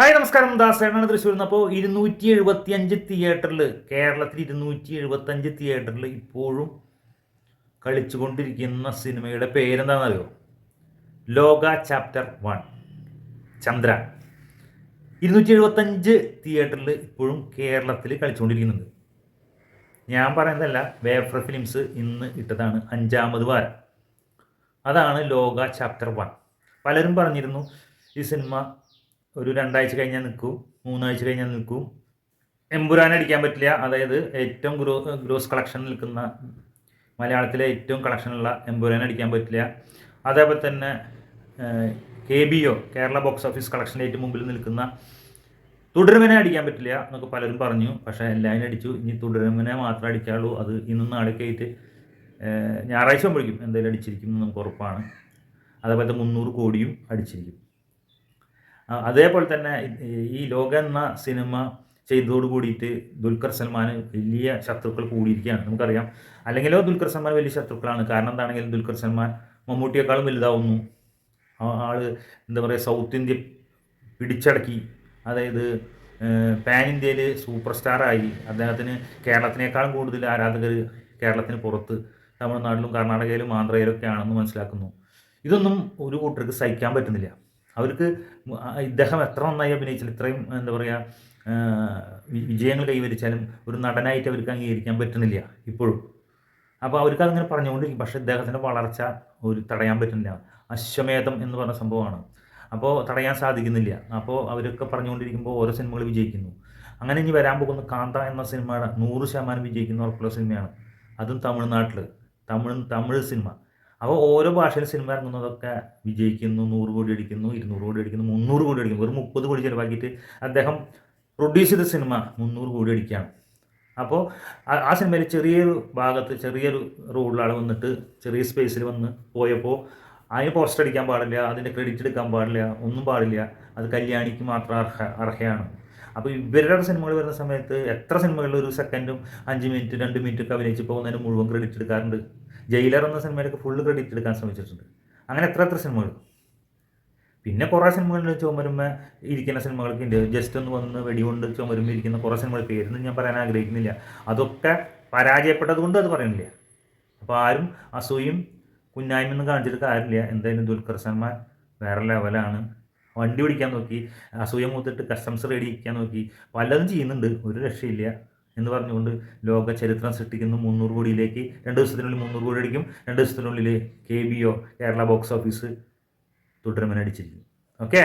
Hi നമസ്കാരം. ദാസേനാണ് തൃശ്ശൂർ അപ്പോൾ ഇരുന്നൂറ്റി എഴുപത്തി അഞ്ച് തിയേറ്ററിൽ കേരളത്തിൽ ഇരുന്നൂറ്റി എഴുപത്തി അഞ്ച് തിയേറ്ററിൽ ഇപ്പോഴും കളിച്ചുകൊണ്ടിരിക്കുന്ന സിനിമയുടെ പേരെന്താണെന്നറിയോ? ലോക ചാപ്റ്റർ വൺ ചന്ദ്ര. ഇരുന്നൂറ്റി എഴുപത്തഞ്ച് തിയേറ്ററിൽ ഇപ്പോഴും കേരളത്തിൽ കളിച്ചുകൊണ്ടിരിക്കുന്നുണ്ട്. ഞാൻ പറയുന്നതല്ല വേഫർ ഫിലിംസ് ഇന്ന് ഇട്ടതാണ് അഞ്ചാമത് വാരം. അതാണ് ലോക ചാപ്റ്റർ വൺ പലരും പറഞ്ഞിരുന്നു ഈ സിനിമ ഒരു രണ്ടാഴ്ച കഴിഞ്ഞാൽ നിൽക്കും മൂന്നാഴ്ച കഴിഞ്ഞാൽ നിൽക്കും. എമ്പുരാൻ അടിക്കാൻ പറ്റില്ല. അതായത് ഏറ്റവും ഗ്രോ ഗ്രോസ് കളക്ഷൻ നിൽക്കുന്ന മലയാളത്തിലെ ഏറ്റവും കളക്ഷനുള്ള എമ്പുരാൻ അടിക്കാൻ പറ്റില്ല. അതേപോലെ തന്നെ K B O Kerala box office കളക്ഷന്റെ ഏറ്റവും മുമ്പിൽ നിൽക്കുന്ന തുടരുമനെ അടിക്കാൻ പറ്റില്ല എന്നൊക്കെ പലരും പറഞ്ഞു. പക്ഷേ എല്ലാവരും അടിച്ചു. ഇനി തുടരുമനെ മാത്രം അടിക്കാവുള്ളൂ അത് ഇന്നും നാളേക്കായിട്ട് ഞായറാഴ്ച ആകുമ്പോഴേക്കും എന്തായാലും അടിച്ചിരിക്കും നമുക്ക് ഉറപ്പാണ്. അതേപോലത്തെ മുന്നൂറ് കോടിയും അടിച്ചിരിക്കും. അതേപോലെ തന്നെ ഈ- ലോക എന്ന സിനിമ ചെയ്തതോട് കൂടിയിട്ട് ദുൽഖർ സൽമാൻ വലിയ ശത്രുക്കൾ കൂടിയിരിക്കുകയാണ്. നമുക്കറിയാം. അല്ലെങ്കിലോ ദുൽഖർ സൽമാൻ വലിയ ശത്രുക്കളാണ്. കാരണം എന്താണെങ്കിലും ദുൽഖർ സൽമാൻ മമ്മൂട്ടിയേക്കാളും വലുതാവുന്നു. ആൾ എന്താ പറയുക സൗത്ത് ഇന്ത്യ പിടിച്ചടക്കി. അതായത് പാൻ ഇന്ത്യയിൽ സൂപ്പർ സ്റ്റാറായി അദ്ദേഹത്തിന് കേരളത്തിനേക്കാളും കൂടുതൽ ആരാധകർ കേരളത്തിന് പുറത്ത് തമിഴ്നാട്ടിലും കർണാടകയിലും ആന്ധ്രയിലും ഒക്കെ ആണെന്ന് മനസ്സിലാക്കുന്നു. ഇതൊന്നും ഒരു കൂട്ടർക്ക് സഹിക്കാൻ പറ്റുന്നില്ല. അവർക്ക് ഇദ്ദേഹം എത്ര നന്നായി അഭിനയിച്ചാലും ഇത്രയും എന്താ പറയുക വിജയങ്ങൾ കൈവരിച്ചാലും ഒരു നടനായിട്ട് അവർക്ക് അംഗീകരിക്കാൻ പറ്റുന്നില്ല ഇപ്പോഴും. അപ്പോൾ അവർക്ക് അതിങ്ങനെ പറഞ്ഞുകൊണ്ടിരിക്കും. പക്ഷേ ഇദ്ദേഹത്തിന്റെ വളർച്ച ഒരു തടയാൻ പറ്റുന്നില്ല. അശ്വമേധം എന്ന് പറഞ്ഞ സംഭവമാണ്. അപ്പോൾ തടയാൻ സാധിക്കുന്നില്ല. അപ്പോൾ അവരൊക്കെ പറഞ്ഞുകൊണ്ടിരിക്കുമ്പോൾ ഓരോ സിനിമകൾ വിജയിക്കുന്നു. അങ്ങനെ ഇനി വരാൻ പോകുന്ന കാന്ത എന്ന സിനിമ നൂറ് ശതമാനം വിജയിക്കുന്ന ഉറപ്പുള്ള സിനിമയാണ്. അതും തമിഴ്നാട്ടിൽ തമിഴ് തമിഴ് സിനിമ. അപ്പോൾ ഓരോ ഭാഷയിൽ സിനിമ ഇറങ്ങുന്നതൊക്കെ വിജയിക്കുന്നു നൂറ് കോടി അടിക്കുന്നു ഇരുന്നൂറ് കോടി അടിക്കുന്നു മുന്നൂറ് കോടി അടിക്കുന്നു. ഒരു മുപ്പത് കോടി ചിലവാക്കിയിട്ട് അദ്ദേഹം പ്രൊഡ്യൂസ് ചെയ്ത സിനിമ മുന്നൂറ് കോടി അടിക്കുകയാണ്. അപ്പോൾ ആ- സിനിമയിൽ ചെറിയൊരു ഭാഗത്ത് ചെറിയൊരു റോഡിലാൾ വന്നിട്ട് ചെറിയ സ്പേസിൽ വന്ന് പോയപ്പോൾ അതിന് പോസ്റ്റർ അടിക്കാൻ പാടില്ല അതിന്റെ ക്രെഡിറ്റ് എടുക്കാൻ പാടില്ല ഒന്നും പാടില്ല. അത് കല്യാണിക്ക് മാത്രം അർഹ അർഹയാണ്. അപ്പോൾ ഇവരുടെ സിനിമകൾ വരുന്ന സമയത്ത് എത്ര സിനിമകളിൽ ഒരു സെക്കൻഡും അഞ്ച് മിനിറ്റ് രണ്ട് മിനിറ്റ് ഒക്കെ അഭിനയിച്ച് പോകുന്നതിന് മുഴുവൻ ക്രെഡിറ്റ് എടുക്കാറുണ്ട്? ജയിലർ എന്ന സിനിമയിലൊക്കെ ഫുള്ള് ക്രെഡിറ്റ് എടുക്കാൻ ശ്രമിച്ചിട്ടുണ്ട്. അങ്ങനെ എത്ര എത്ര സിനിമകൾ? പിന്നെ കുറേ സിനിമകളിൽ ചുമരുമ്മ ഇരിക്കുന്ന സിനിമകളൊക്കെ ഉണ്ട്. ജസ്റ്റ് ഒന്ന് വന്ന് വെടികൊണ്ട് ചുമരുമ്മ ഇരിക്കുന്ന കുറേ സിനിമകൾ പേരൊന്നും ഞാൻ പറയാൻ ആഗ്രഹിക്കുന്നില്ല. അതൊക്കെ പരാജയപ്പെട്ടത് കൊണ്ട് അത് പറയുന്നില്ല. അപ്പോൾ ആരും അസൂയും കുഞ്ഞായ്മയൊന്നും കാണിച്ചിട്ട് കാര്യമില്ല. എന്തായാലും ദുൽഖർ സൽമാൻ വേറെ ലെവലാണ്. വണ്ടി പിടിക്കാൻ നോക്കി അസൂയ മൂത്തിട്ട് കസ്റ്റംസ് റെഡി ഇരിക്കാൻ നോക്കി. പലതും ചെയ്യുന്നുണ്ട്. ഒരു രക്ഷയില്ല. എന്ന് പറഞ്ഞുകൊണ്ട് ലോക ചരിത്രം സൃഷ്ടിക്കുന്നു. മുന്നൂറ് കോടിയിലേക്ക് രണ്ട് ദിവസത്തിനുള്ളിൽ മുന്നൂറ് കോടി അടിക്കും. രണ്ട് ദിവസത്തിനുള്ളിൽ K B O Kerala box office തുടരുമെന്നടിച്ചിരിക്കും okay